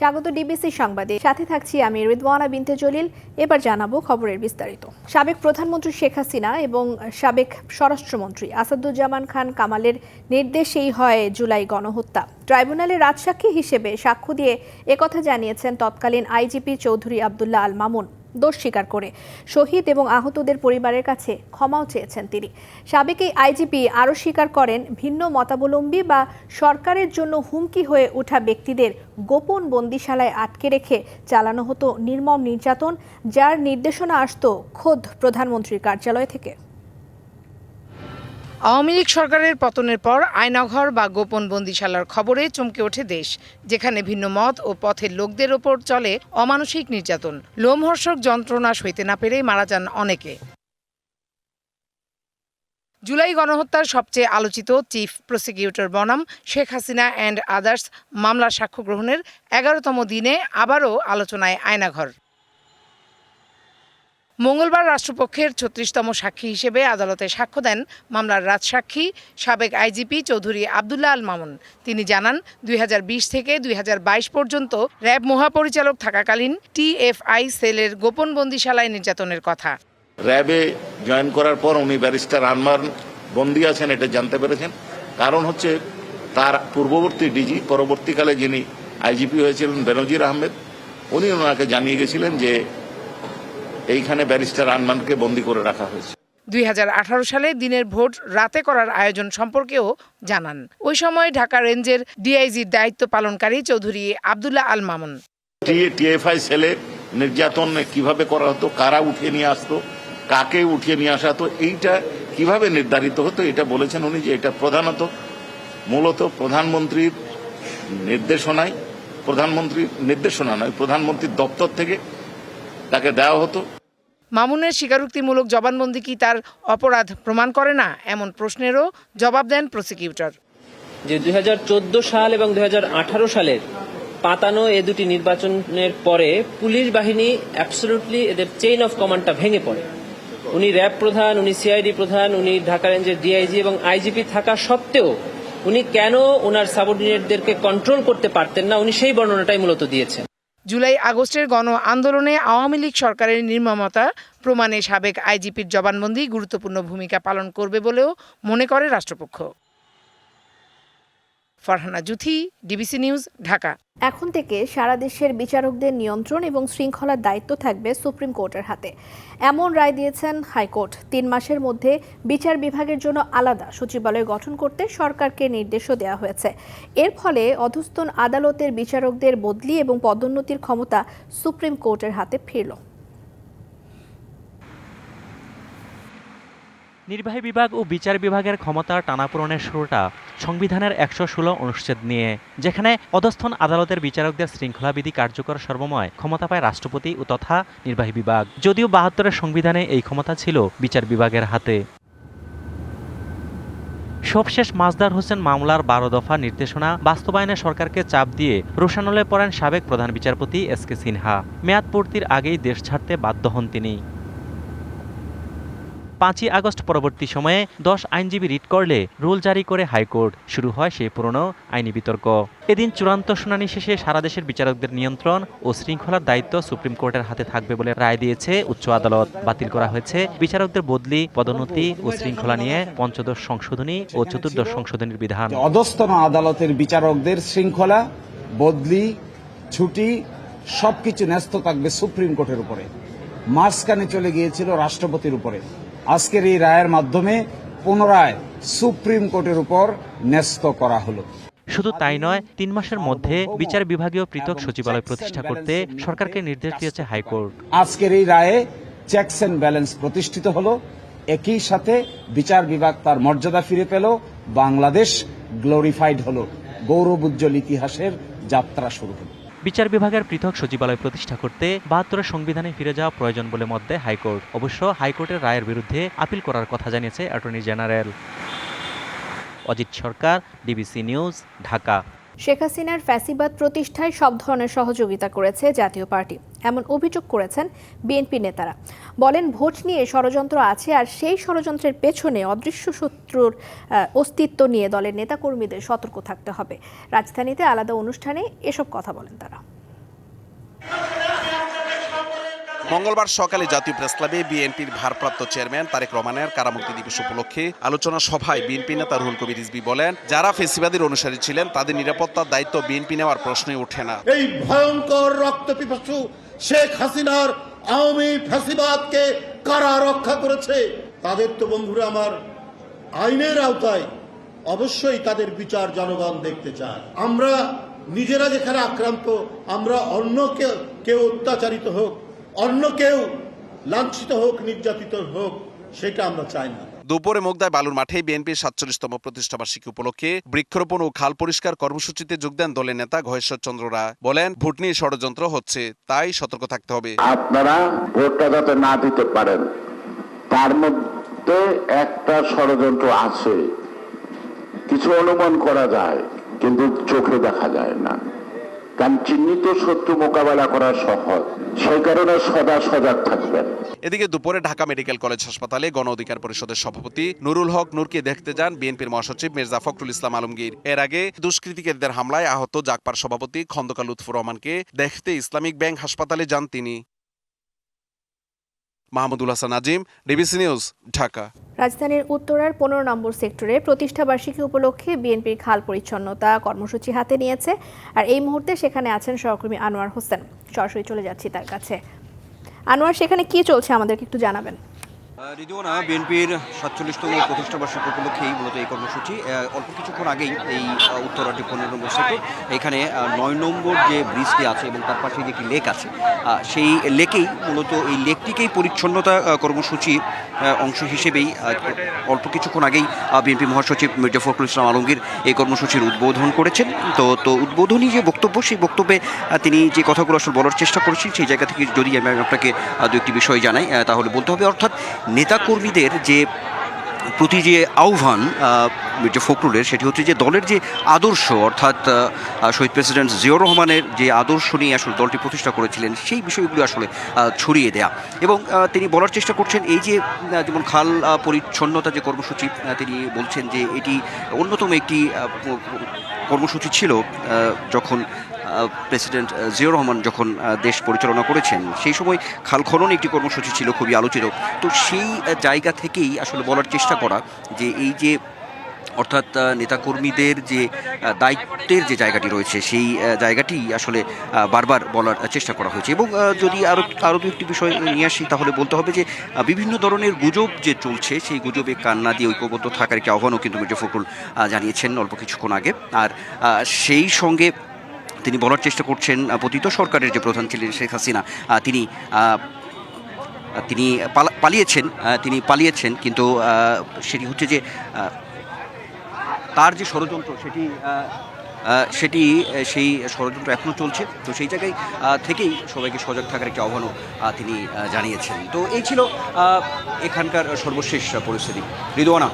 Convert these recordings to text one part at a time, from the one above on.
স্বাগত ডিবিসি সংবাদে। সাথে থাকছি আমি রিদওয়ানা বিনতে জলিল। এবার জানাব খবরের বিস্তারিত। সাবেক প্রধানমন্ত্রী শেখ হাসিনা এবং সাবেক স্বরাষ্ট্রমন্ত্রী আসাদুজ্জামান খান কামালের নির্দেশেই হয় জুলাই গণহত্যা। ট্রাইব্যুনালে রাজসাক্ষী হিসেবে সাক্ষ্য দিয়ে একথা জানিয়েছেন তৎকালীন আইজিপি চৌধুরী আবদুল্লাহ আল মামুন। দোষ স্বীকার করে। শহীদ এবং আহতদের পরিবারের কাছে ক্ষমাও চেয়েছেন তিনি। সাবেক এই আইজিপি আরও স্বীকার করেন, ভিন্ন মতাবলম্বী বা সরকারের জন্য হুমকি হয়ে ওঠা ব্যক্তিদের গোপন বন্দিশালায় আটকে রেখে চালানো হতো নির্মম নির্যাতন, যার নির্দেশনা আসত খোদ প্রধানমন্ত্রীর কার্যালয় থেকে। আওয়ামী লীগ সরকারের পতনের পর আয়নাঘর বা গোপন বন্দিশালার খবরে চমকে ওঠে দেশ, যেখানে ভিন্ন মত ও পথের লোকদের ওপর চলে অমানসিক নির্যাতন। লোমহর্ষক যন্ত্রণা সইতে না পেরেই মারা যান অনেকে। জুলাই গণহত্যার সবচেয়ে আলোচিত চিফ প্রসিকিউটর বনাম শেখ হাসিনা অ্যান্ড আদার্স মামলার সাক্ষ্য গ্রহণের এগারোতম দিনে আবারও আলোচনায় আয়নাঘর। মঙ্গলবার রাষ্ট্রপক্ষের ছত্রিশতম সাক্ষী হিসেবে আদালতে সাক্ষ্য দেন মামলার রাজসাক্ষী সাবেক আইজিপি চৌধুরী আবদুল্লাহ আল মামুন। তিনি জানান, দুই হাজার বিশ থেকে দুই হাজার বাইশ পর্যন্ত র্যাব মহাপরিচালক থাকাকালীন টিএফআই সেলের গোপন বন্দিশালায় নির্যাতনের কথা। র্যাবে জয়েন করার পর উনি ব্যারিস্টার আনমার বন্দী আছেন, এটা জানতে পেরেছেন। কারণ হচ্ছে তার পূর্ববর্তী ডিজি, পরবর্তীকালে যিনি আইজিপি হয়েছিলেন বেনজির আহমেদ, উনি ওনাকে জানিয়ে গেছিলেন যে এইখানে ব্যারিস্টার আনমানকে বন্দী করে রাখা হয়েছে। দুই হাজার আঠারো সালে দিনের ভোট রাতে করার আয়োজন সম্পর্কেও জানান। ওই সময় ঢাকা রেঞ্জের ডিআইজির দায়িত্ব পালনকারী চৌধুরী আবদুল্লাহ আল মামুন। টিএফআই সেলে নির্যাতন কীভাবে করা হতো কারা উঠিয়ে নিয়ে আসতো কাকে উঠিয়ে নিয়ে আসা হতো এইটা কীভাবে নির্ধারিত হতো এটা বলেছেন উনি যে এটা প্রধানত মূলত প্রধানমন্ত্রীর নির্দেশনায় প্রধানমন্ত্রীর নির্দেশনা নয় প্রধানমন্ত্রীর দপ্তর থেকে তাকে দেওয়া হতো। মামুনের স্বীকারোক্তিমূলক জবানবন্দি কি তার অপরাধ প্রমাণ করে না? এমন প্রশ্নেরও জবাব দেন প্রসিকিউটর। যে দু হাজার চোদ্দ সাল এবং দুই হাজার আঠারো সালের পাতানো এ দুটি নির্বাচনের পরে পুলিশ বাহিনী অ্যাবসলুটলি এদের চেইন অফ কমান্ডটা ভেঙে পড়ে। উনি র্যাব প্রধান, উনি সিআইডি প্রধান, উনি ঢাকা রেঞ্জের ডিআইজি এবং আইজিপি থাকা সত্ত্বেও উনি কেন ওনার সাবঅর্ডিনেটদেরকে কন্ট্রোল করতে পারতেন না? উনি সেই বর্ণনাটাই মূলত দিয়েছেন। জুলাই আগস্টের গণ আন্দোলনে আওয়ামী লীগ সরকারের নির্মমতা প্রমাণে সাবেক আইজিপির জবানবন্দি গুরুত্বপূর্ণ ভূমিকা পালন করবে বলেও মনে করে রাষ্ট্রপক্ষ। Farhana Juthi, DBC news, Dhaka. এখন থেকে সারা দেশের বিচারকদের নিয়ন্ত্রণ এবং শৃঙ্খলার দায়িত্ব থাকবে সুপ্রিম কোর্টের হাতে। এমন রায় দিয়েছেন হাইকোর্ট। তিন মাসের মধ্যে বিচার বিভাগের জন্য আলাদা সচিবালয় গঠন করতে সরকারকে নির্দেশও দেওয়া হয়েছে। এর ফলে অধস্তন আদালতের বিচারকদের বদলি এবং পদোন্নতির ক্ষমতা সুপ্রিম কোর্টের হাতে ফিরল। নির্বাহী বিভাগ ও বিচার বিভাগের ক্ষমতার টানাপূরণের শুরুটা সংবিধানের একশো ষোলো অনুচ্ছেদ নিয়ে, যেখানে অধস্থন আদালতের বিচারকদের শৃঙ্খলাবিধি কার্যকর সর্বময় ক্ষমতা পায় রাষ্ট্রপতি ও তথা নির্বাহী বিভাগ। যদিও বাহাত্তরের সংবিধানে এই ক্ষমতা ছিল বিচার বিভাগের হাতে। সবশেষ মাজদার হোসেন মামলার বারো দফা নির্দেশনা বাস্তবায়নে সরকারকে চাপ দিয়ে রোশানলে পড়েন সাবেক প্রধান বিচারপতি এস কে সিনহা। মেয়াদ পূর্তির আগেই দেশ ছাড়তে বাধ্য হন তিনি। পাঁচই আগস্ট পরবর্তী সময়ে দশ আইনজীবী রিট করলে রুল জারি করে হাইকোর্ট। শুরু হয় সেই পুরনো আইনি বিতর্ক। এদিন চূড়ান্ত শুনানি শেষে সারা দেশের বিচারকদের নিয়ন্ত্রণ ও শৃঙ্খলার দায়িত্ব সুপ্রিম কোর্টের হাতে থাকবে বলে রায় দিয়েছে উচ্চ আদালত। বাতিল করা হয়েছে বিচারকদের বদলি, পদোন্নতি ও শৃঙ্খলা নিয়ে পঞ্চদশ সংশোধনী ও চতুর্দশ সংশোধনীর বিধান। অধস্তন আদালতের বিচারকদের শৃঙ্খলা, বদলি, ছুটি সবকিছু ন্যস্ত থাকবে সুপ্রিম কোর্টের উপরে। মাঝখানে চলে গিয়েছিল রাষ্ট্রপতির উপরে। আজকের এই রায়ের মাধ্যমে পুনরায় সুপ্রিম কোর্টের উপর ন্যস্ত করা হলো। শুধু তাই নয় তিন মাসের মধ্যে বিচার বিভাগীয় পৃথক সচিবালয় প্রতিষ্ঠা করতে সরকারকে নির্দেশ দিয়েছে হাইকোর্ট। আজকের এই রায়ে চেকস এন্ড ব্যালেন্স প্রতিষ্ঠিত হলো। একই সাথে বিচার বিভাগ তার মর্যাদা ফিরে পেল। বাংলাদেশ গ্লোরিফাইড হলো। গৌরব উজ্জ্বল ইতিহাসের যাত্রা শুরু হলো। বিচার বিভাগের পৃথক সচিবালয় প্রতিষ্ঠা করতে বাহাত্তরের সংবিধানে ফিরে যাওয়া প্রয়োজন বলে মত দেয় হাইকোর্ট। অবশ্য হাইকোর্টের রায়ের বিরুদ্ধে আপিল করার কথা জানিয়েছে attorney general. Ajit Sarkar DBC news, Dhaka. Sheikh হাসিনার ফ্যাসিবাদ প্রতিষ্ঠায় সব ধরনের সহযোগিতা করেছে জাতীয় পার্টি। এমন অভিযোগ করেছেন বিএনপি নেতারা। বলেন, ভোট নিয়ে ষড়যন্ত্র আছে আর সেই ষড়যন্ত্রের পেছনে অদৃশ্য শত্রুর অস্তিত্ব নিয়ে দলের নেতাকর্মীদের সতর্ক থাকতে হবে। রাজধানীতে আলাদা অনুষ্ঠানে এসব কথা বলেন তারা। মঙ্গলবার সকালে জাতীয় প্রেস ক্লাবে বিএনপির ভারপ্রাপ্ত চেয়ারম্যান তারেক রহমানের কারামুক্তি দিবস উপলক্ষে আলোচনা সভায় বিএনপি নেতা রুহুল কবির রিজবি বলেন, যারা ফেসিবাদের অনুসারী ছিলেন, তাদের নিরাপত্তার দায়িত্ব বিএনপি নেওয়ার প্রশ্নই ওঠে না। এই ভয়ঙ্কর রক্তপিপাসু শেখ হাসিনার আওয়ামী ফ্যাসিবাদকে কারা রক্ষা করেছে, তাদের তো বন্ধুরা আমার আইনের আওতায় অবশ্যই তাদের বিচার জনগণ দেখতে চায়। আমরা নিজেরা যেখানে আক্রান্ত, আমরা অন্য কেউ কেউ অত্যাচারিত হোক অন্য কেউ লাঞ্ছিত হোক নির্যাতিত হোক সেটা আমরা চাই না। দুপুরে মুগদায় বালুর মাঠে বিএনপির সাতচল্লিশতম প্রতিষ্ঠাবার্ষিকী উপলক্ষে বৃক্ষরোপণ ও খাল পরিষ্কার কর্মসূচিতে যোগ দেন দলের নেতা ঘয়েশ্বর চন্দ্র রায়। বলেন ভোট নিয়ে ষড়যন্ত্র হচ্ছে তাই সতর্ক থাকতে হবে। আপনারা ভোটটা যাতে না দিতে পারেন তার মধ্যে একটা ষড়যন্ত্র আছে। কিছু অনুমান করা যায় কিন্তু চোখে দেখা যায় না। কারণ চিহ্নিত শত্রু মোকাবেলা করা সহজ। সেই কারণে সদা সজাগ থাকবেন। এদিকে দুপুরে ঢাকা মেডিকেল কলেজ হাসপাতালে গণ অধিকার পরিষদের সভাপতি নুরুল হক নূরকে দেখতে যান বিএনপির মহাসচিব মির্জা ফখরুল ইসলাম আলমগীর। এর আগে দুষ্কৃতিকারীদের হামলায় আহত জাগপার সভাপতি খন্দকার লুৎফুর রহমানকে দেখতে ইসলামিক ব্যাংক হাসপাতালে যান তিনি। Mahmudul Hasan Azim DBC news, Dhaka. রাজধানীর উত্তরার পনেরো নম্বর সেক্টরে প্রতিষ্ঠাবার্ষিকী উপলক্ষে বিএনপির খাল পরিচ্ছন্নতা কর্মসূচি হাতে নিয়েছে, আর এই মুহূর্তে সেখানে আছেন সহকর্মী আনোয়ার হোসেন। সরাসরি চলে যাচ্ছি তার কাছে। আনোয়ার, সেখানে কি চলছে আমাদেরকে একটু জানাবেন। রিদুয়ানা, বিএনপির সাতচল্লিশতম প্রতিষ্ঠা বার্ষিকী উপলক্ষেই মূলত এই কর্মসূচি। অল্প কিছুক্ষণ আগেই এই উত্তরাটি পনেরো নম্বর সেক্টর, এখানে নয় নম্বর যে ব্রিজটি আছে এবং তার পাশে যে একটি লেক আছে সেই লেকেই মূলত এই লেকটিকেই পরিচ্ছন্নতা কর্মসূচি অংশ হিসেবেই অল্প কিছুক্ষণ আগেই বিএনপি মহাসচিব মির্জা ফখরুল ইসলাম আলমগীর এই কর্মসূচির উদ্বোধন করেছেন। তো তো উদ্বোধনী যে বক্তব্য, সেই বক্তব্যে তিনি যে কথাগুলো আসলে বলার চেষ্টা করেছেন, সেই জায়গা থেকে যদি আমি আপনাকে দু একটি বিষয় জানাই তাহলে বলতে হবে। অর্থাৎ নেতাকর্মীদের যে প্রতি যে আহ্বান যে ফখরুলের, সেটি হচ্ছে যে দলের যে আদর্শ, অর্থাৎ শহীদ প্রেসিডেন্ট জিয়াউর রহমানের যে আদর্শ নিয়ে আসলে দলটি প্রতিষ্ঠা করেছিলেন, সেই বিষয়গুলো আসলে ছড়িয়ে দেয়া। এবং তিনি বলার চেষ্টা করছেন, এই যে যেমন খাল পরিচ্ছন্নতা যে কর্মসূচি তিনি বলছেন যে এটি অন্যতম একটি কর্মসূচি ছিল যখন প্রেসিডেন্ট জিয়াউর রহমান যখন দেশ পরিচালনা করেছেন, সেই সময় খাল খনন একটি কর্মসূচি ছিল, খুবই আলোচিত। তো সেই জায়গা থেকেই আসলে বলার চেষ্টা করা যে এই যে, অর্থাৎ নেতাকর্মীদের যে দায়িত্বের যে জায়গাটি রয়েছে, সেই জায়গাটি আসলে বারবার বলার চেষ্টা করা হয়েছে। এবং যদি আরও আরও দু একটি বিষয় নিয়ে আসি, তাহলে বলতে হবে যে বিভিন্ন ধরনের গুজব যে চলছে, সেই গুজবে কান্না দিয়ে ঐক্যবদ্ধ থাকার একটি আহ্বানও কিন্তু মির্জা ফখরুল জানিয়েছেন অল্প কিছুক্ষণ আগে। আর সেই সঙ্গে তিনি বলার চেষ্টা করছেন পতিত সরকারের যে প্রধান ছিলেন শেখ হাসিনা তিনি তিনি পালিয়েছেন তিনি পালিয়েছেন, কিন্তু সেটি হচ্ছে যে তার যে ষড়যন্ত্র সেটি সেটি সেই ষড়যন্ত্র এখনও চলছে। তো সেই জায়গায় থেকেই সবাইকে সজাগ থাকার একটি আহ্বানও তিনি জানিয়েছেন। তো এই ছিল এখানকার সর্বশেষ পরিস্থিতি। রিদোয়ানা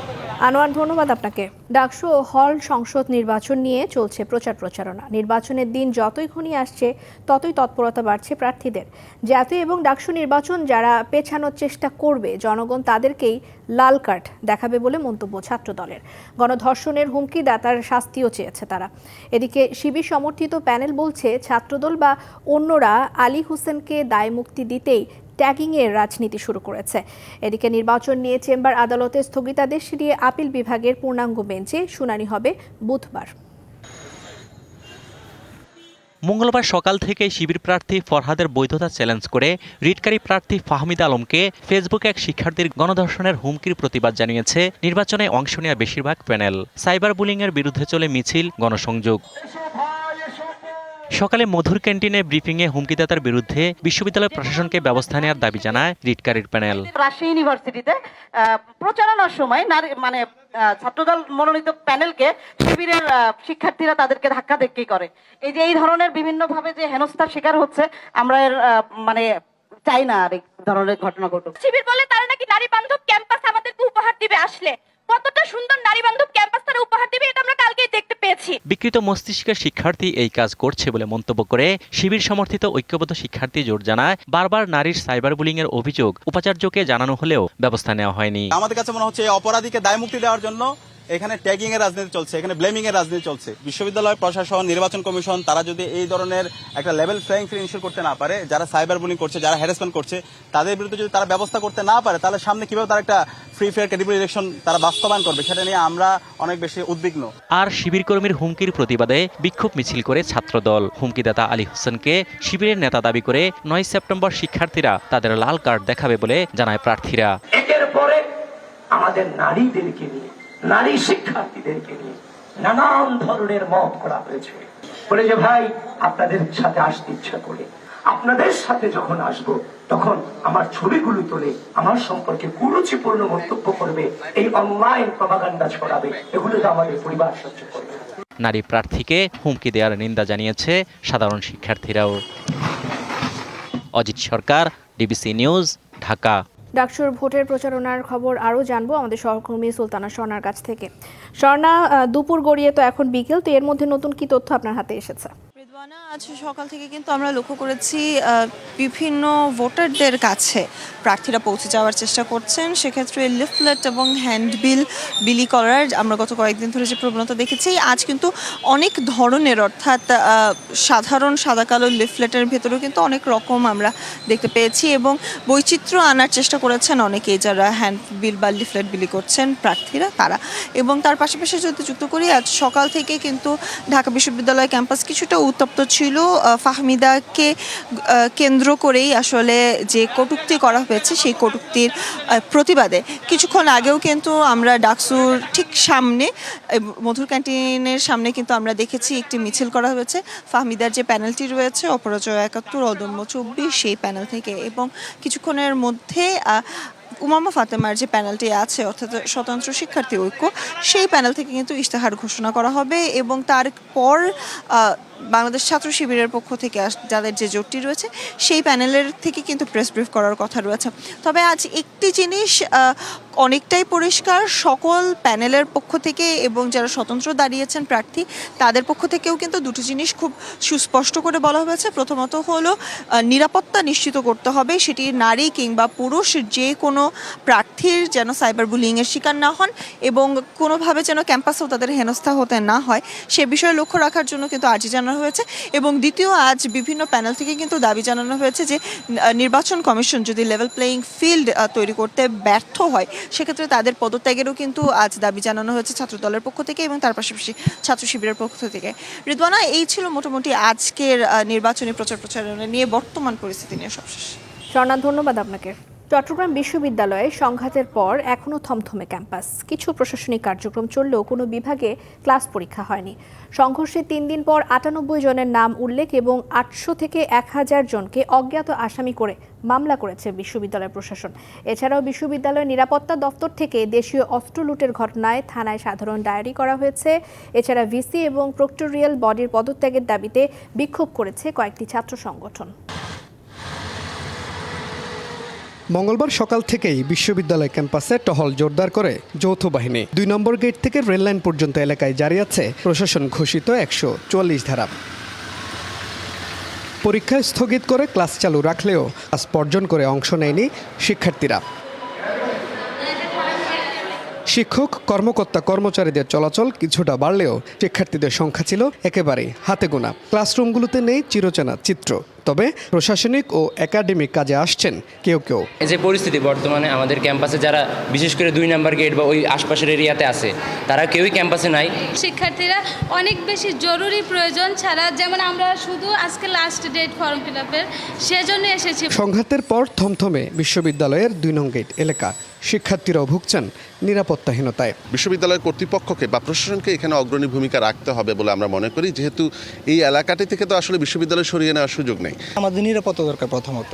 আনোয়ার, ধন্যবাদ আপনাকে। ডাকসু ও হল সংসদ নির্বাচন নিয়ে চলছে প্রচার প্রচারণা। নির্বাচনের দিন যতই ঘনিয়ে আসছে, ততই তৎপরতা বাড়ছে প্রার্থীদের। জাতীয় এবং ডাকসু নির্বাচন যারা পেছানোর চেষ্টা করবে, জনগণ তাদেরকেই লাল কার্ড দেখাবে বলে মন্তব্য ছাত্র দলের গণধর্ষণের হুমকি দাতার শাস্তিও চেয়েছে তারা। এদিকে শিবির সমর্থিত প্যানেল বলছে, ছাত্রদল বা অন্যরা আলী হোসেনকে দায়মুক্তি দিতেই ট্যাগিংয়ের রাজনীতি শুরু করেছে। এদিকে নির্বাচন নিয়ে চেম্বার আদালতে স্থগিতাদেশ দিয়ে আপিল বিভাগের পূর্ণাঙ্গ বেঞ্চে শুনানি হবে বুধবার। মঙ্গলবার সকাল থেকে শিবির প্রার্থী ফরহাদের বৈধতা চ্যালেঞ্জ করে রিটকারী প্রার্থী ফাহমিদ আলমকে ফেসবুকে এক শিক্ষার্থীর গণধর্ষণের হুমকির প্রতিবাদ জানিয়েছে। নির্বাচনে অংশ নেওয়া বেশিরভাগ প্যানেল। সাইবার বুলিংয়ের বিরুদ্ধে চলে মিছিল, গণসংযোগ। সকালে মধুর ক্যান্টিনে ব্রিফিংয়ে হুমকিদাতার বিরুদ্ধে বিশ্ববিদ্যালয় প্রশাসনকে ব্যবস্থা নেওয়ার দাবি জানায় রিটকারীর প্যানেল। রাজশাহী ইউনিভার্সিটিতে প্রচারণার সময় নারী মানে ছাত্রদল মনোনীত প্যানেলকে শিবিরের শিক্ষার্থীরা তাদেরকে ধাক্কা ধাক্কি করে। এই যে এই ধরনের বিভিন্ন ভাবে যে হেনস্থার শিকার হচ্ছে আমরা এর মানে চাই না আর এই ধরনের ঘটনা ঘটুক। শিবির বলে তারা নাকি বিকৃত মস্তিষ্কের শিক্ষার্থী এই কাজ করছে বলে মন্তব্য করে শিবির সমর্থিত ঐক্যবদ্ধ শিক্ষার্থী জোট জানায় বারবার নারীর সাইবার বুলিং এর অভিযোগ উপাচার্যকে জানানো হলেও ব্যবস্থা নেওয়া হয়নি। আমাদের কাছে মনে হচ্ছে অপরাধীকে দায় মুক্তি দেওয়ার জন্য এখানে ট্যাগিং এর রাজনীতি চলছে এখানে ব্লেমিং এর রাজনীতি চলছে। বিশ্ববিদ্যালয় প্রশাসন নির্বাচন কমিশন তারা যদি এই ধরনের একটা লেভেল প্লেইং ফিল্ড ইনশিওর করতে না পারে যারা সাইবার বুলিং করছে যারা হ্যারাসমেন্ট করছে তাদের বিরুদ্ধে যদি তারা ব্যবস্থা করতে না পারে তাহলে সামনে কীভাবে তারা একটা ফ্রি ফেয়ার ক্যাডিবল ইলেকশন তারা বাস্তবায়ন করবে সেটা নিয়ে আমরা অনেক বেশি উদ্বিগ্ন। আর শিবির কর্মীর হুমকির প্রতিবাদে বিক্ষোভ মিছিল করে ছাত্রদল। হুমকিদাতা আলী হোসেনকে শিবিরের নেতা দাবি করে নয় সেপ্টেম্বর শিক্ষার্থীরা তাদের লাল কার্ড দেখাবে বলে জানায় প্রার্থীরা। একের পরে আমাদের নারীদেরকে নিয়ে, নারী শিক্ষার্থীদেরকে নিয়ে নানান ধরনের মত করা হয়েছে। বলে যে, ভাই, আপনাদের সাথে আসতে ইচ্ছা করে। আপনাদের সাথে যখন আসব, তখন আমার ছবিগুলো তোলে আমার সম্পর্কে কুরুচিপূর্ণ মন্তব্য করবে, এই অনলাইন ছড়াবে। এগুলো তো আমাদের পরিবার সহ্য করবে। নারী প্রার্থীকে হুমকি দেওয়ার নিন্দা জানিয়েছে সাধারণ শিক্ষার্থীরাও। Ajit Sarkar DBC news Dhaka. ডাকসুর ভোটের প্রচারণার খবর আরও জানব আমাদের সহকর্মী সুলতানা স্বর্ণার কাছ থেকে। স্বর্ণা দুপুর গড়িয়ে তো এখন বিকেল, তো এর মধ্যে নতুন কি তথ্য আপনার হাতে এসেছে? আজ সকাল থেকে কিন্তু আমরা লক্ষ্য করেছি বিভিন্ন ভোটারদের কাছে প্রার্থীরা পৌঁছে যাওয়ার চেষ্টা করছেন। সেক্ষেত্রে লিফলেট এবং হ্যান্ডবিল, বিলি করার আমরা গত কয়েকদিন ধরে যে প্রবণতা দেখেছি, আজ কিন্তু অনেক ধরনের, অর্থাৎ সাধারণ সাদা কালো লিফলেটের ভেতরেও কিন্তু অনেক রকম আমরা দেখতে পেয়েছি এবং বৈচিত্র্য আনার চেষ্টা করেছেন অনেকেই যারা হ্যান্ডবিল বা লিফলেট বিলি করছেন, প্রার্থীরা, তারা। এবং তার পাশাপাশি যদি যুক্ত করি, আজ সকাল থেকে কিন্তু ঢাকা বিশ্ববিদ্যালয় ক্যাম্পাস কিছুটা উত্তপ্ত ছিল ফাহমিদাকে কেন্দ্র করেই আসলে যে কটূক্তি করা হয়েছে সেই কটূক্তির প্রতিবাদে। কিছুক্ষণ আগেও কিন্তু আমরা ডাকসুর ঠিক সামনে মধুর ক্যান্টিনের সামনে কিন্তু আমরা দেখেছি একটি মিছিল করা হয়েছে। ফাহমিদার যে প্যানেলটি রয়েছে, অপরাজয় একাত্তর, অদম্য চব্বিশ, সেই প্যানেল থেকে এবং কিছুক্ষণের মধ্যে উমামা ফাতেমার যে প্যানেলটি আছে, অর্থাৎ স্বতন্ত্র শিক্ষার্থী ঐক্য, সেই প্যানেল থেকে কিন্তু ইশতেহার ঘোষণা করা হবে এবং তারপর বাংলাদেশ ছাত্র শিবিরের পক্ষ থেকে যাদের যে জোটটি রয়েছে, সেই প্যানেলের থেকে কিন্তু প্রেস ব্রিফ করার কথা রয়েছে। তবে আজ একটি জিনিস অনেকটাই পরিষ্কার, সকল প্যানেলের পক্ষ থেকে এবং যারা স্বতন্ত্র দাঁড়িয়েছেন প্রার্থী, তাদের পক্ষ থেকেও কিন্তু দুটো জিনিস খুব সুস্পষ্ট করে বলা হয়েছে। প্রথমত হলো নিরাপত্তা নিশ্চিত করতে হবে। সেটি নারী কিংবা পুরুষ যে কোনো প্রার্থীর যেন সাইবার বুলিংয়ের শিকার না হন এবং কোনোভাবে যেন ক্যাম্পাসেও তাদের হেনস্থা হতে না হয়, সে বিষয়ে লক্ষ্য রাখার জন্য কিন্তু আর্জি জানানো হয়েছে এবং দ্বিতীয় আজ বিভিন্ন প্যানেল থেকে কিন্তু দাবি জানানো হয়েছে যে নির্বাচন কমিশন যদি লেভেল প্লেয়িং ফিল্ড তৈরি করতে ব্যর্থ হয়, সেক্ষেত্রে তাদের পদত্যাগেরও কিন্তু আজ দাবি জানানো হয়েছে ছাত্রদলের পক্ষ থেকে এবং তার পাশাপাশি ছাত্র শিবিরের পক্ষ থেকে। রিদওয়ানা, এই ছিল মোটামুটি আজকের নির্বাচনী প্রচার প্রচারণা নিয়ে বর্তমান পরিস্থিতি নিয়ে সবশেষ। স্বর্ণা ধন্যবাদ আপনাকে। চট্টগ্রাম বিশ্ববিদ্যালয়ে সংঘাতের পর এখনও থমথমে ক্যাম্পাস। কিছু প্রশাসনিক কার্যক্রম চললেও কোনো বিভাগে ক্লাস পরীক্ষা হয়নি। সংঘর্ষে তিন দিন পর আটানব্বই জনের নাম উল্লেখ এবং আটশো থেকে এক হাজার জনকে অজ্ঞাত আসামি করে মামলা করেছে বিশ্ববিদ্যালয় প্রশাসন। এছাড়াও বিশ্ববিদ্যালয়ের নিরাপত্তা দপ্তর থেকে দেশীয় অস্ত্র লুটের ঘটনায় থানায় সাধারণ ডায়েরি করা হয়েছে। এছাড়া ভিসি এবং প্রক্টোরিয়াল বডির পদত্যাগের দাবিতে বিক্ষোভ করেছে কয়েকটি ছাত্র সংগঠন। মঙ্গলবার সকাল থেকেই বিশ্ববিদ্যালয় ক্যাম্পাসে টহল জোরদার করে যৌথ বাহিনী। দুই নম্বর গেট থেকে রেললাইন পর্যন্ত এলাকায় জারি আছে প্রশাসন ঘোষিত একশো চুয়াল্লিশ ধারা। পরীক্ষা স্থগিত করে ক্লাস চালু রাখলেও ক্লাস বর্জন করে অংশ নেয়নি শিক্ষার্থীরা। শিক্ষক, কর্মকর্তা, কর্মচারীদের চলাচল কিছুটা বাড়লেও শিক্ষার্থীদের সংখ্যা ছিল একেবারেই হাতে গোনা। ক্লাসরুমগুলোতে নেই চিরচেনা চিত্র। তবে প্রশাসনিক ও একাডেমিক কাজে আসছেন কেউ কেউ। এই যে পরিস্থিতি বর্তমানে আমাদের ক্যাম্পাসে যারা বিশেষ করে দুই নাম্বার গেট বা ওই আশপাশের এরিয়াতে আছে তারা কেউই ক্যাম্পাসে নাই। শিক্ষার্থীরা অনেক বেশি জরুরি প্রয়োজন ছাড়া যেমন আমরা শুধু আজকে লাস্ট ডেট ফর্ম ফিল আপের সেজন্য এসেছি। সংঘাতের পর থমথমে বিশ্ববিদ্যালয়ের দুই নং গেট এলাকা। শিক্ষার্থীরাও ভুগছেন নিরাপত্তাহীনতায়। বিশ্ববিদ্যালয় কর্তৃপক্ষকে বা প্রশাসনকে এখানে অগ্রণী ভূমিকা রাখতে হবে বলে আমরা মনে করি যেহেতু এই এলাকাটি থেকে তো আসলে বিশ্ববিদ্যালয় সরিয়ে নেওয়ার সুযোগ নেই। আমাদের নিরাপত্তা দরকার প্রথমত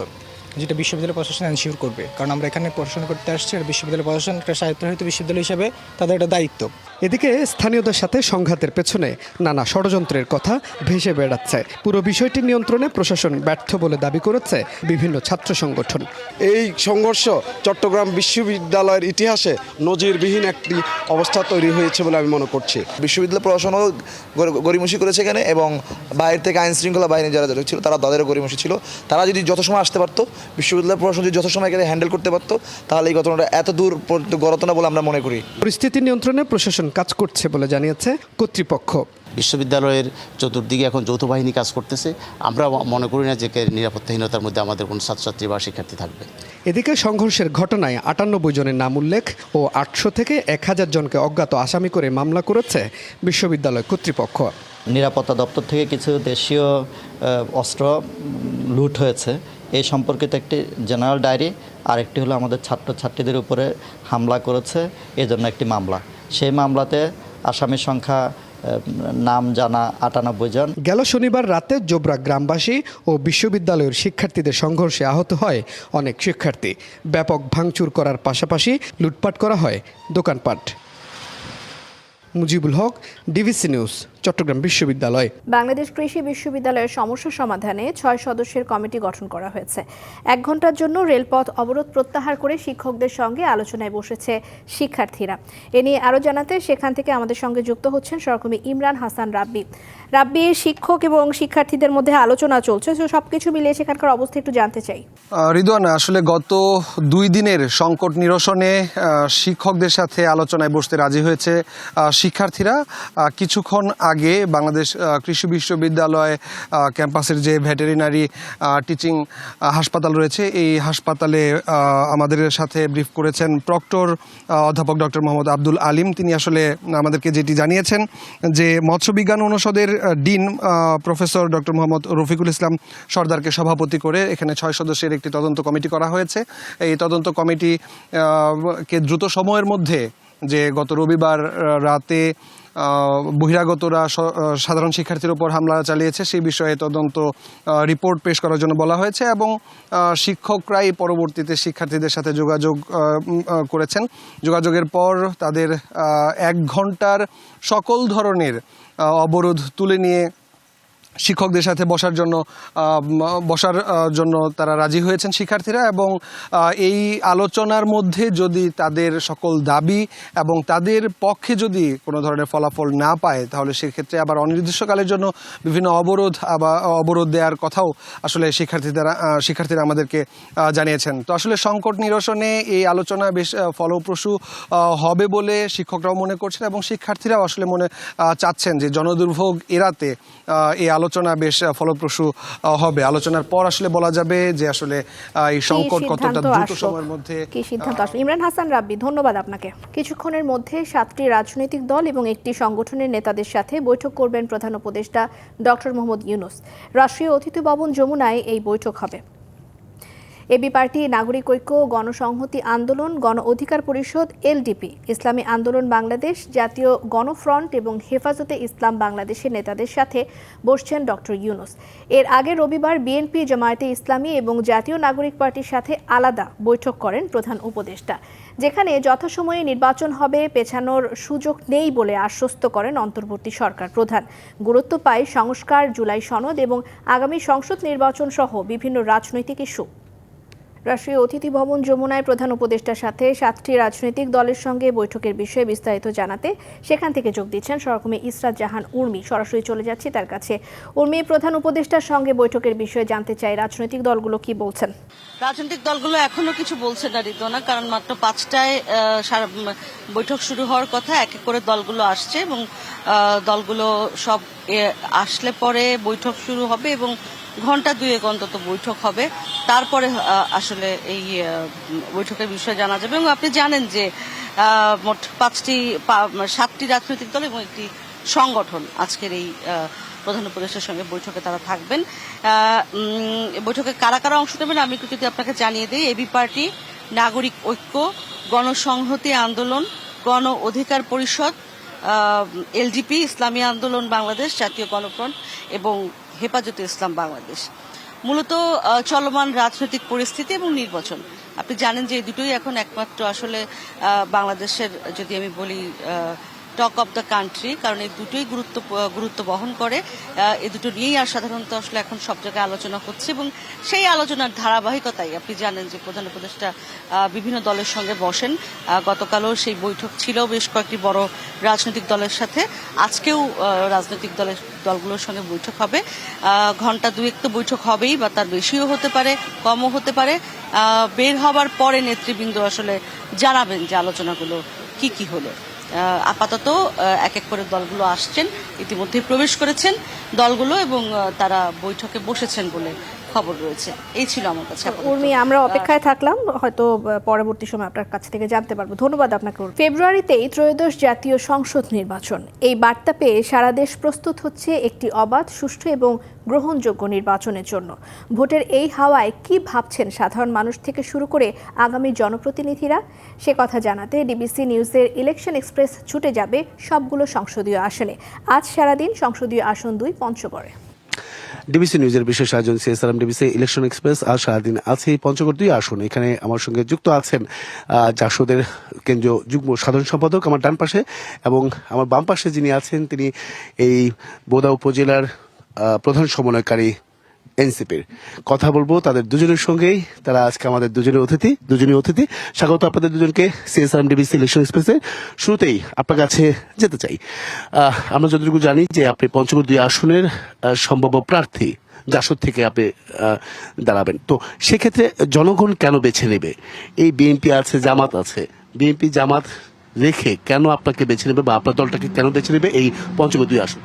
যেটা বিশ্ববিদ্যালয় প্রশাসন এনশিওর করবে। কারণ আমরা এখানে পড়াশোনা করতে আসছি আর বিশ্ববিদ্যালয় প্রশাসন একটা স্বায়ত্তশাসিত বিশ্ববিদ্যালয় হিসেবে তাদের একটা দায়িত্ব। এদিকে স্থানীয়দের সাথে সংঘাতের পেছনে নানা ষড়যন্ত্রের কথা ভেসে বেড়াচ্ছে। পুরো বিষয়টি নিয়ন্ত্রণে প্রশাসন ব্যর্থ বলে দাবি করেছে বিভিন্ন ছাত্র সংগঠন। এই সংঘর্ষ চট্টগ্রাম বিশ্ববিদ্যালয়ের ইতিহাসে নজিরবিহীন একটি অবস্থা তৈরি হয়েছে বলে আমি মনে করছি। বিশ্ববিদ্যালয় প্রশাসনও গরি- গরিমসি করেছে এখানে এবং বাইরে থেকে আইন শৃঙ্খলা বাহিনী যারা যারা ছিল তারা তাদেরও গরিমসি ছিল। তারা যদি যত সময় আসতে পারতো বিশ্ববিদ্যালয় প্রশাসন যদি যত সময় এখানে হ্যান্ডেল করতে পারতো তাহলে এই ঘটনাটা এত দূর পর্যন্ত গড়াতো না বলে আমরা মনে করি। পরিস্থিতি নিয়ন্ত্রণে প্রশাসন কাজ করছে বলে জানিয়েছে কর্তৃপক্ষ। বিশ্ববিদ্যালয়ের চতুর্দিকে এখন যৌথ বাহিনী কাজ করতেছে। আমরা মনে করি না যে নিরাপত্তাহীনতার মধ্যে আমাদের কোনো ছাত্রছাত্রী বা শিক্ষার্থী থাকবে। এদিকে সংঘর্ষের ঘটনায় আটানব্বই জনের নাম উল্লেখ ও আটশো থেকে এক হাজার জনকে অজ্ঞাত আসামি করে মামলা করেছে বিশ্ববিদ্যালয় কর্তৃপক্ষ। নিরাপত্তা দপ্তর থেকে কিছু দেশীয় অস্ত্র লুট হয়েছে। এই সম্পর্কিত একটি জেনারেল ডায়েরি আর একটি হলো আমাদের ছাত্রছাত্রীদের উপরে হামলা করেছে। এজন্য একটি মামলা। সেই মামলাতে আসামির সংখ্যা নাম জানা আটানব্বই জন। গেল শনিবার রাতে জোবরা গ্রামবাসী ও বিশ্ববিদ্যালয়ের শিক্ষার্থীদের সংঘর্ষে আহত হয় অনেক শিক্ষার্থী। ব্যাপক ভাঙচুর করার পাশাপাশি লুটপাট করা হয় দোকানপাট। Mujibul Haque, DBC news. Chittagong বিশ্ববিদ্যালয়। বাংলাদেশ কৃষি বিশ্ববিদ্যালয়ের সমস্যা সমাধানে ছয় সদস্যের কমিটি গঠন করা হয়েছে। এক ঘণ্টার জন্য রেলপথ অবরোধ প্রত্যাহার করে শিক্ষকদের সঙ্গে আলোচনায় বসেছে শিক্ষার্থীরা। এ নিয়ে আরও জানাতে সেখান থেকে আমাদের সঙ্গে যুক্ত হচ্ছেন সহকর্মী ইমরান হাসান রাব্বি। রাব্বি শিক্ষক এবং শিক্ষার্থীদের মধ্যে আলোচনা চলছে তো সবকিছু মিলিয়ে সেখানকার অবস্থা একটু জানতে চাই। আহ, রিদওয়ান আসলে গত দুই দিনের সংকট নিরসনে শিক্ষকদের সাথে আলোচনায় বসতে রাজি হয়েছে শিক্ষার্থীরা। কিছুক্ষণ আগে বাংলাদেশ কৃষি বিশ্ববিদ্যালয় ক্যাম্পাসের যে ভেটেরিনারি টিচিং হাসপাতাল রয়েছে, এই হাসপাতালে আমাদের সাথে ব্রিফ করেছেন প্রক্টর অধ্যাপক ডক্টর মোহাম্মদ আব্দুল আলিম। তিনি আসলে আমাদেরকে যেটি জানিয়েছেন যে মৎস্যবিজ্ঞান অনুষদের dean professor doctor Mohammad Rafiqul Islam সর্দারকে সভাপতি করে এখানে ছয় সদস্যের একটি তদন্ত কমিটি করা হয়েছে। এই তদন্ত কমিটি কে দ্রুত সময়ের মধ্যে, যে গত রবিবার রাতে বহিরাগতরা সাধারণ শিক্ষার্থীর ওপর হামলা চালিয়েছে। সেই বিষয়ে তদন্ত রিপোর্ট পেশ করার জন্য বলা হয়েছে এবং শিক্ষকরাই পরবর্তীতে শিক্ষার্থীদের সাথে যোগাযোগ করেছেন। যোগাযোগের পর তাদের এক ঘণ্টার সকল ধরনের অবরোধ তুলে নিয়ে শিক্ষকদের সাথে বসার জন্য বসার জন্য তারা রাজি হয়েছেন শিক্ষার্থীরা এবং এই আলোচনার মধ্যে যদি তাদের সকল দাবি এবং তাদের পক্ষে যদি কোনো ধরনের ফলাফল না পায় তাহলে সেক্ষেত্রে আবার অনির্দিষ্টকালের জন্য বিভিন্ন অবরোধ আবার অবরোধ দেওয়ার কথাও আসলে শিক্ষার্থীরা আহ, শিক্ষার্থীরা আমাদেরকে জানিয়েছেন। তো আসলে সংকট নিরসনে এই আলোচনা বেশ ফলপ্রসূ হবে বলে শিক্ষকরাও মনে করছেন এবং শিক্ষার্থীরাও আসলে মনে চাচ্ছেন যে জনদুর্ভোগ এড়াতে এই আলোচনা বেশ ফলপ্রসূ হবে। আলোচনার পর আসলে বলা যাবে যে আসলে এই সংকট কতটা দ্রুত সময়ের মধ্যে কি সিদ্ধান্ত আসবে ইমরান হাসান রাব্বি ধন্যবাদ আপনাকে। কিছুক্ষণের মধ্যে সাতটি রাজনৈতিক দল এবং একটি সংগঠনের নেতাদের সাথে বৈঠক করবেন প্রধান উপদেষ্টা ডক্টর মোহাম্মদ ইউনুস। রাষ্ট্রীয় অতিথি ভবন যমুনায় এই বৈঠক হবে। এবি পার্টি, নাগরিক ঐক্য, গণসংহতি আন্দোলন, গণ অধিকার পরিষদ, এলডিপি। ইসলামী আন্দোলন বাংলাদেশ, জাতীয় গণফ্রন্ট এবং হেফাজতে ইসলাম বাংলাদেশের নেতাদের সাথে বসছেন ডক্টর ইউনুস। এর আগে রবিবার বিএনপি, জামায়াতে ইসলামী এবং জাতীয় নাগরিক পার্টির সাথে আলাদা বৈঠক করেন প্রধান উপদেষ্টা। যেখানে যথাসময়ে নির্বাচন হবে, পেছানোর সুযোগ নেই বলে আশ্বস্ত করেন অন্তর্বর্তী সরকার প্রধান। গুরুত্ব পায় সংস্কার, জুলাই সনদ এবং আগামী সংসদ নির্বাচন সহ বিভিন্ন রাজনৈতিক ইস্যু। রাষ্ট্রীয় অতিথি ভবন যমুনায় প্রধান উপদেষ্টার সাথে সাতটি রাজনৈতিক দলের সঙ্গে বৈঠকের বিষয়ে বিস্তারিত জানাতে সেখান থেকে যোগ দিচ্ছেন সহকর্মী ইসরাত জাহান উর্মি। সরাসরি চলে যাচ্ছি তার কাছে। উর্মি, প্রধান উপদেষ্টার সঙ্গে বৈঠকের বিষয়ে জানতে চাই, রাজনৈতিক দলগুলো কি বলছেন? রাজনৈতিক দলগুলো এখনও কিছু বলছে না ঋতুনা কারণ মাত্র পাঁচটায় বৈঠক শুরু হওয়ার কথা, এক এক করে দলগুলো আসছে এবং দলগুলো সব আসলে পরে বৈঠক শুরু হবে এবং ঘণ্টা দুয়েক অন্তত বৈঠক হবে। তারপরে আসলে এই বৈঠকের বিষয়ে জানা যাবে। এবং আপনি জানেন যে মোট পাঁচটি সাতটি রাজনৈতিক দল এবং একটি সংগঠন আজকের এই প্রধান উপদেষ্টার সঙ্গে বৈঠকে তারা থাকবেন। বৈঠকে কারা কারা অংশ নেবেন আমি একটু যদি আপনাকে জানিয়ে দিই। এবি পার্টি, নাগরিক ঐক্য, গণসংহতি আন্দোলন, গণ অধিকার পরিষদ এলডিপি, ইসলামী আন্দোলন বাংলাদেশ, জাতীয় গণফ্রন্ট এবং হেফাজতে ইসলাম বাংলাদেশ। মূলত চলমান রাজনৈতিক পরিস্থিতি এবং নির্বাচন। আপনি জানেন যে এই দুটোই এখন একমাত্র আসলে বাংলাদেশের, যদি আমি বলি টক অফ দ্য কান্ট্রি, কারণ এই দুটোই গুরুত্ব গুরুত্ব বহন করে। এই দুটো নিয়েই আর সাধারণত আসলে এখন সব জায়গায় আলোচনা হচ্ছে এবং সেই আলোচনার ধারাবাহিকতাই, আপনি জানেন যে প্রধান উপদেষ্টা বিভিন্ন দলের সঙ্গে বসেন। গতকালও সেই বৈঠক ছিল বেশ কয়েকটি বড় রাজনৈতিক দলের সাথে। আজকেও রাজনৈতিক দলের দলগুলোর সঙ্গে বৈঠক হবে। ঘণ্টা দুয়েক তো বৈঠক হবেই বা তার বেশিও হতে পারে, কমও হতে পারে। বের হবার পরে নেতৃবৃন্দ আসলে জানাবেন যে আলোচনাগুলো কি কি হলো। আপাতত এক এক করে দলগুলো আসছেন ইতিমধ্যে প্রবেশ করেছেন দলগুলো এবং তারা বৈঠকে বসেছেন বলে খবর রয়েছে। এই ছিল আমার কাছে উর্মি আমরা অপেক্ষায় থাকলাম। হয়তো পরবর্তী সময় আপনার কাছ থেকে জানতে পারব। ধন্যবাদ আপনাকে উর্মি। ফেব্রুয়ারিতেই ত্রয়োদশ জাতীয় সংসদ নির্বাচন। এই বার্তা পেয়ে সারা দেশ প্রস্তুত হচ্ছে একটি অবাধ সুষ্ঠু এবং গ্রহণযোগ্য নির্বাচনের জন্য। ভোটের এই হাওয়ায় কি ভাবছেন সাধারণ মানুষ থেকে শুরু করে আগামী জনপ্রতিনিধিরা? সে কথা জানাতে ডিবিসি নিউজের ইলেকশন এক্সপ্রেস ছুটে যাবে সবগুলো সংসদীয় আসনে। আজ সারাদিন সংসদীয় আসন দুই পঞ্চগড়ে। ডিবিসি নিউজের বিশেষ আয়োজন সিএসআরএম ডিবিসি ইলেকশন এক্সপ্রেস। আজ সারাদিন আছে এই পঞ্চগড় দুই আসন। এখানে আমার সঙ্গে যুক্ত আছেন জাসদের কেন্দ্রীয় যুগ্ম সাধারণ সম্পাদক আমার ডান পাশে এবং আমার বাম পাশে যিনি আছেন তিনি এই বোদা উপজেলার প্রধান সমন্বয়কারী এনসিপির। কথা বলব তাদের দুজনের সঙ্গেই। তারা আজকে আমাদের দুজনের অতিথি দুজনের অতিথি। স্বাগত আপনাদের দুজনকে সিএসআরএম ডিবিসি ইলেকশন এক্সপ্রেসে। শুরুতেই আপনার কাছে যেতে চাই। আমরা যতটুকু জানি যে আপনি পঞ্চগড় দুই আসনের সম্ভাব্য প্রার্থী জাসদ থেকে আপনি দাঁড়াবেন। তো সেক্ষেত্রে জনগণ কেন বেছে নেবে? এই বিএনপি আছে, জামাত আছে। বিএনপি জামাত রেখে কেন আপনাকে বেছে নেবে বা আপনার দলটাকে কেন বেছে নেবে এই পঞ্চগড় দুই আসন?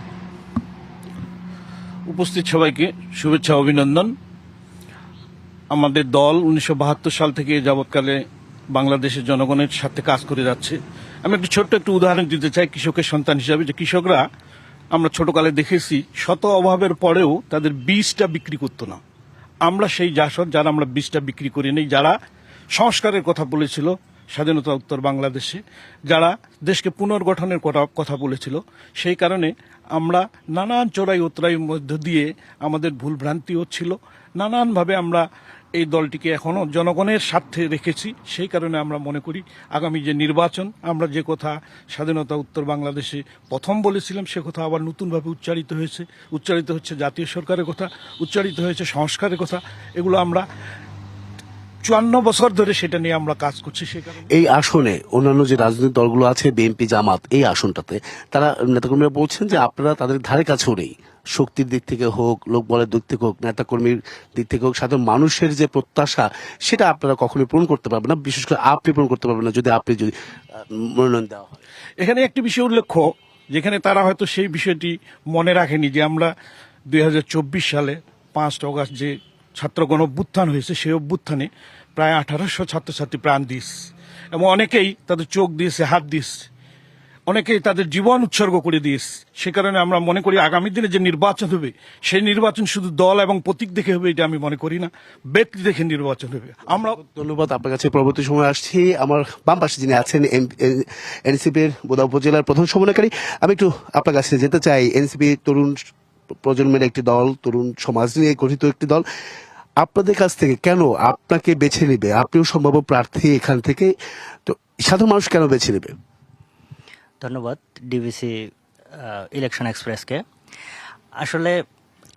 উপস্থিত সবাইকে শুভেচ্ছা অভিনন্দন। আমাদের দল উনিশশো বাহাত্তর সাল থেকে যাবৎকালে বাংলাদেশের জনগণের সাথে কাজ করে যাচ্ছে। আমি একটু ছোট্ট একটু উদাহরণ দিতে চাই কৃষকের সন্তান হিসাবে, যে কৃষকরা আমরা ছোটকালে দেখেছি, শত অভাবের পরেও তাদের বীজটা বিক্রি করতো না। আমরা সেই জাসদ যারা আমরা বীজটা বিক্রি করি নেই, যারা সংস্কারের কথা বলেছিল, স্বাধীনতা উত্তর বাংলাদেশে, যারা দেশকে পুনর্গঠনের কথা বলেছিল, সেই কারণে আমরা নানান চোরাই উতরাইয়ের মধ্য দিয়ে আমাদের ভুল ভ্রান্তি হচ্ছিল নানানভাবে আমরা এই দলটিকে এখনও জনগণের স্বার্থে রেখেছি। সেই কারণে আমরা মনে করি আগামী যে নির্বাচন, আমরা যে কথা স্বাধীনতা উত্তর বাংলাদেশে প্রথম বলেছিলাম, সে কথা আবার নতুনভাবে উচ্চারিত হয়েছে। উচ্চারিত হচ্ছে জাতীয় সরকারের কথা, উচ্চারিত হয়েছে সংস্কারের কথা। এগুলো আমরা চুয়ান্ন বছর ধরে সেটা নিয়ে আমরা কাজ করছি এই আসনে অন্যান্য যে রাজনৈতিক দলগুলো আছে বিএনপি জামাত এই আসনটাতে তারা নেতাকর্মীরা বলছেন যে আপনারা তাদের ধারে কাছেও নেই। শক্তির দিক থেকে হোক লোকবলের দিক থেকে হোক নেতাকর্মীর দিক থেকে হোক সাধারণ মানুষের যে প্রত্যাশা সেটা আপনারা কখনোই পূরণ করতে পারবেন না। বিশেষ করে আপনি পূরণ করতে পারবেন না যদি আপনি যদি মনোনয়ন দেওয়া হয়। এখানে একটি বিষয় উল্লেখ্য যেখানে তারা হয়তো সেই বিষয়টি মনে রাখেনি যে আমরা দুই হাজার চব্বিশ সালে পাঁচ অগাস্ট যে ছাত্র গণ অভ্যুত্থান হয়েছে, সেই অভ্যুত্থানে প্রায় আঠারোশো ছাত্রছাত্রী প্রাণ দিস এবং অনেকেই তাদের চোখ দিয়েছে হাত দিস, অনেকেই তাদের জীবন উৎসর্গ করে দিয়েছে সে কারণে আমরা মনে করি আগামী দিনে যে নির্বাচন হবে, সেই নির্বাচন শুধু দল এবং প্রতীক দেখে হবে এটা আমি মনে করি না, ব্যক্তি দেখে নির্বাচন হবে। আমরা ধন্যবাদ, আপনার কাছে পরবর্তী সময় আসছি। আমার বাম পাশে যিনি আছেন এনসিপির বোদা উপজেলার প্রধান সমন্বয়কারী, আমি একটু আপনার কাছে যেতে চাই। এনসিপি তরুণ প্রজন্মের একটি দল, তরুণ সমাজ নিয়ে গঠিত একটি দল। আপনাদের কাছ থেকে কেন আপনাকে বেছে নেবে? আপনিও সম্ভাব্য প্রার্থী এখান থেকে। তো সাধারণ মানুষ কেন বেছে নেবে? ধন্যবাদ ডিবিসি ইলেকশন এক্সপ্রেসকে আসলে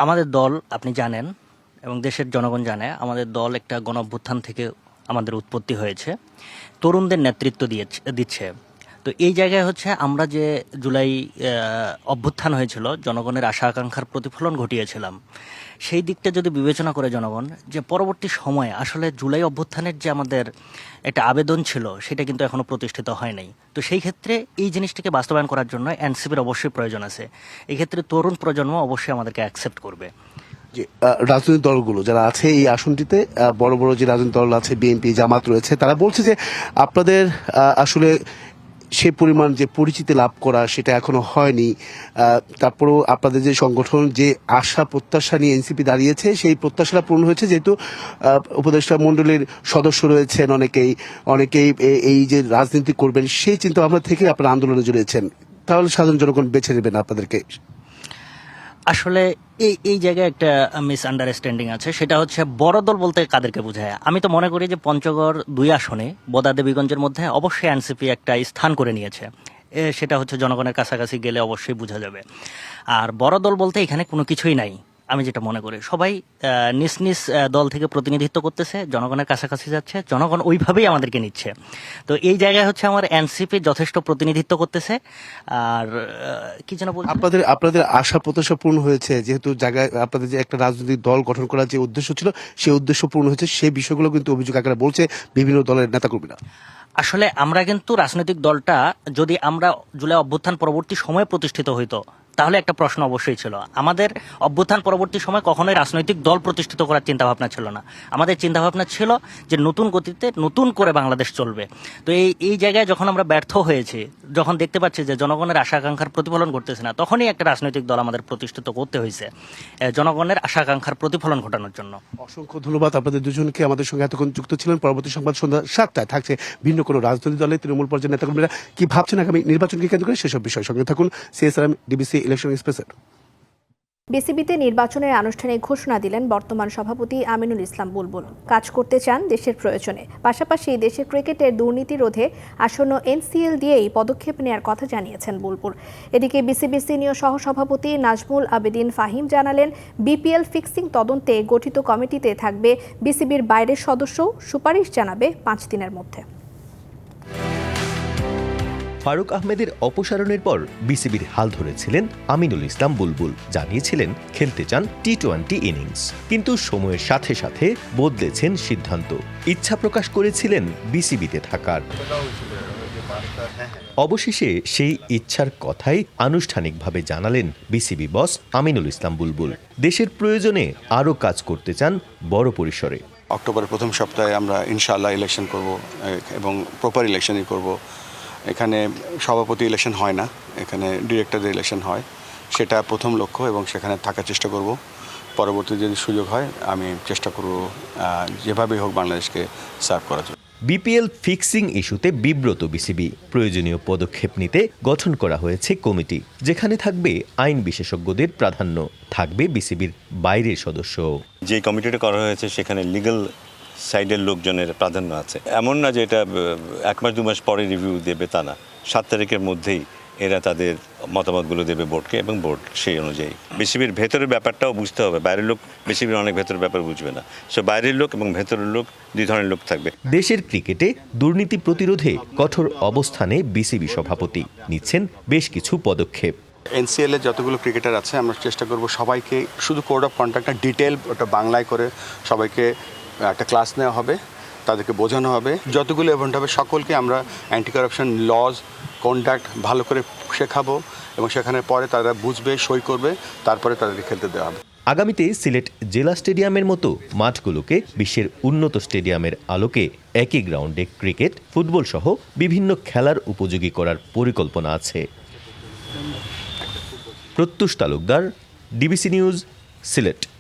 আমাদের দল, আপনি জানেন, এবং দেশের জনগণ জানে, আমাদের দল একটা গণ অভ্যুত্থান থেকে আমাদের উৎপত্তি হয়েছে। তরুণদের নেতৃত্ব দিয়েছে, দিচ্ছে। তো এই জায়গায় হচ্ছে আমরা যে জুলাই অভ্যুত্থান হয়েছিল, জনগণের আশা আকাঙ্ক্ষার প্রতিফলন ঘটিয়েছিলাম সেই দিকটা যদি বিবেচনা করে জনগণ, যে পরবর্তী সময়ে আসলে জুলাই অভ্যুত্থানের যে আমাদের একটা আবেদন ছিল, সেটা কিন্তু এখনও প্রতিষ্ঠিত হয় নাই। তো সেই ক্ষেত্রে এই জিনিসটাকে বাস্তবায়ন করার জন্য এনসিপির অবশ্যই প্রয়োজন আছে। এই ক্ষেত্রে তরুণ প্রজন্ম অবশ্যই আমাদেরকে অ্যাকসেপ্ট করবে। যে রাজনৈতিক দলগুলো যারা আছে এই আসনটিতে বড় বড় যে রাজনৈতিক দল আছে, বিএনপি, জামাত রয়েছে, তারা বলছে যে আপনাদের আসলে সে পরিমাণ যে পরিচিতি লাভ করা সেটা এখনও হয়নি। তারপরেও আপনাদের যে সংগঠন, যে আশা প্রত্যাশা নিয়ে এনসিপি দাঁড়িয়েছে, সেই প্রত্যাশাটা পূরণ হয়েছে। যেহেতু উপদেষ্টা মণ্ডলীর সদস্য রয়েছেন অনেকেই অনেকেই এই যে রাজনীতি করবেন, সেই চিন্তা ভাবনা থেকে আপনারা আন্দোলনে জড়িয়েছেন। তাহলে সাধারণ জনগণ বেছে নেবেন আপনাদেরকে। আসলে এই এই জায়গায় একটা মিস আন্ডারস্ট্যান্ডিং আছে, সেটা হচ্ছে বড় দল বলতে কাদেরকে বোঝায়? আমি তো মনে করি যে পঞ্চগড় দুই আসনে বোদা দেবীগঞ্জের মধ্যে অবশ্যই এনসিপি একটা স্থান করে নিয়েছে। সেটা হচ্ছে জনগণের কাছাকাছি গেলে অবশ্যই বোঝা যাবে। আর বড় দল বলতে এখানে কোনো কিছুই নাই। আমি যেটা মনে করি সবাই নিজ নিজ দল থেকে প্রতিনিধিত্ব করতেছে জনগণের কাছাকাছি যাচ্ছে জনগণ ওইভাবেই আমাদেরকে নিচ্ছে তো এই জায়গায় হচ্ছে আমার এনসিপি যথেষ্ট প্রতিনিধিত্ব করতেছে আর কি যেন? আপনাদের আপনাদের আশা প্রত্যাশা পূর্ণ হয়েছে যেহেতু জায়গায় আপনাদের যে একটা রাজনৈতিক দল গঠন করার যে উদ্দেশ্য ছিল সেই উদ্দেশ্য পূর্ণ হয়েছে সেই বিষয়গুলো কিন্তু অভিযোগ আকারে বলছে বিভিন্ন দলের নেতাকর্মীরা আসলে আমরা কিন্তু রাজনৈতিক দলটা যদি আমরা জুলাই অভ্যুত্থান পরবর্তী সময়ে প্রতিষ্ঠিত হইতো তাহলে একটা প্রশ্ন অবশ্যই ছিল। আমাদের অভ্যুত্থান পরবর্তী সময় কখনোই রাজনৈতিক দল প্রতিষ্ঠিত করার চিন্তা ভাবনা ছিল না। আমাদের চিন্তা ভাবনা ছিল যে নতুন গতিতে নতুন করে বাংলাদেশ চলবে। তো এই এই জায়গায় যখন আমরা ব্যর্থ হয়েছি, যখন দেখতে পাচ্ছি যে জনগণের আশা আকাঙ্ক্ষার প্রতিফলন করতেছে না, তখনই একটা রাজনৈতিক দল আমাদের প্রতিষ্ঠিত করতে হয়েছে জনগণের আশা আকাঙ্ক্ষার প্রতিফলন ঘটানোর জন্য। অসংখ্য ধন্যবাদ। আপনাদের দুজনকে আমাদের সঙ্গে এতক্ষণ যুক্ত ছিলেন। পরবর্তী সংবাদ সন্ধ্যা সাতটায় থাকছে ভিন্ন কোনো রাজনৈতিক দলের তৃণমূল পর্যায়ের নেতাকর্মীরা কি ভাবছেন আগামী নির্বাচনকে কেন্দ্র করে সেসব বিষয় সঙ্গে থাকুন। সিএসআরএম ডিবিসি ইলেকশন এক্সপ্রেসের। বিসিবিতে নির্বাচনের আনুষ্ঠানিক ঘোষণা দিলেন বর্তমান সভাপতি আমিনুল ইসলাম বুলবুল। কাজ করতে চান দেশের প্রয়োজনে। পাশাপাশি দেশের ক্রিকেটের দুর্নীতি রোধে আসন্ন এনসিএল দিয়েই পদক্ষেপ নেওয়ার কথা জানিয়েছেন বুলবুল। এদিকে বিসিবি সিনিয়র সহসভাপতি নাজমুল আবেদিন ফাহিম জানালেন, বিপিএল ফিক্সিং তদন্তে গঠিত কমিটিতে থাকবে বিসিবির বাইরের সদস্যও। সুপারিশ জানাবে পাঁচ দিনের মধ্যে। ফারুক আহমেদের অপসারণের পর বিসিবির হাল ধরেছিলেন আমিনুল ইসলাম বুলবুল, জানিয়েছিলেন খেলতে চান টি টোয়েন্টি ইনিংস। কিন্তু সময়ের সাথে সাথে বদলেছেন সিদ্ধান্ত। ইচ্ছা প্রকাশ করেছিলেন বিসিবিতে থাকার। অবশেষে সেই ইচ্ছার কথাই আনুষ্ঠানিকভাবে জানালেন বিসিবি বস আমিনুল ইসলাম বুলবুল। দেশের প্রয়োজনে আরও কাজ করতে চান বড় পরিসরে। অক্টোবরের প্রথম সপ্তাহে আমরা ইনশাআল্লাহ ইলেকশন করব, এবং প্রপার ইলেকশনই করব। এখানে সভাপতি ইলেকশন হয় না এখানে ডিরেক্টরদের ইলেকশন হয়। সেটা প্রথম লক্ষ্য এবং সেখানে থাকার চেষ্টা করব। পরবর্তী যদি সুযোগ হয় আমি চেষ্টা করব যেভাবেই হোক বাংলাদেশকে সার্ভ করার জন্য। বিপিএল ফিক্সিং ইস্যুতে বিব্রত বিসিবি। প্রয়োজনীয় পদক্ষেপ নিতে গঠন করা হয়েছে কমিটি যেখানে থাকবে আইন বিশেষজ্ঞদের প্রাধান্য। থাকবে বিসিবির বাইরের সদস্য যে কমিটিটা করা হয়েছে সেখানে লিগ্যাল সাইডের লোকজনের প্রাধান্য আছে। এমন না যে এটা এক মাস দু মাস পরে রিভিউ দেবে তা না। সাত তারিখের মধ্যেই এরা তাদের মতামতগুলো দেবে বোর্ডকে এবং বোর্ড সেই অনুযায়ী। বিসিবির ভেতরের ব্যাপারটাও বুঝতে হবে। বাইরের লোক বিসিবির অনেক ভেতরের ব্যাপার বুঝবে না। সো বাইরের লোক এবং ভেতরের লোক দুই ধরনের লোক থাকবে। দেশের ক্রিকেটে দুর্নীতি প্রতিরোধে কঠোর অবস্থানে বিসিবি সভাপতি নিচ্ছেন বেশ কিছু পদক্ষেপ। এনসিএল এর যতগুলো ক্রিকেটার আছে আমরা চেষ্টা করব সবাইকে শুধু কোড অফ কন্ডাক্টটা ডিটেল ওটা বাংলায় করে সবাইকে একটা ক্লাস নেওয়া হবে, তাদেরকে বোঝানো হবে। যতগুলো ইভেন্ট হবে, সকলকে আমরা অ্যান্টি কারাপশন লজ কন্ডাক্ট ভালো করে শেখাবো এবং সেখানে পরে তারা বুঝবে, সই করবে, তারপরে তাদেরকে খেলতে দেওয়া হবে। আগামীতে সিলেট জেলা স্টেডিয়ামের মতো মাঠগুলোকে বিশ্বের উন্নত স্টেডিয়ামের আলোকে একই গ্রাউন্ডে ক্রিকেট ফুটবল সহ বিভিন্ন খেলার উপযোগী করার পরিকল্পনা আছে। Pratyush Talukdar DBC news Sylhet.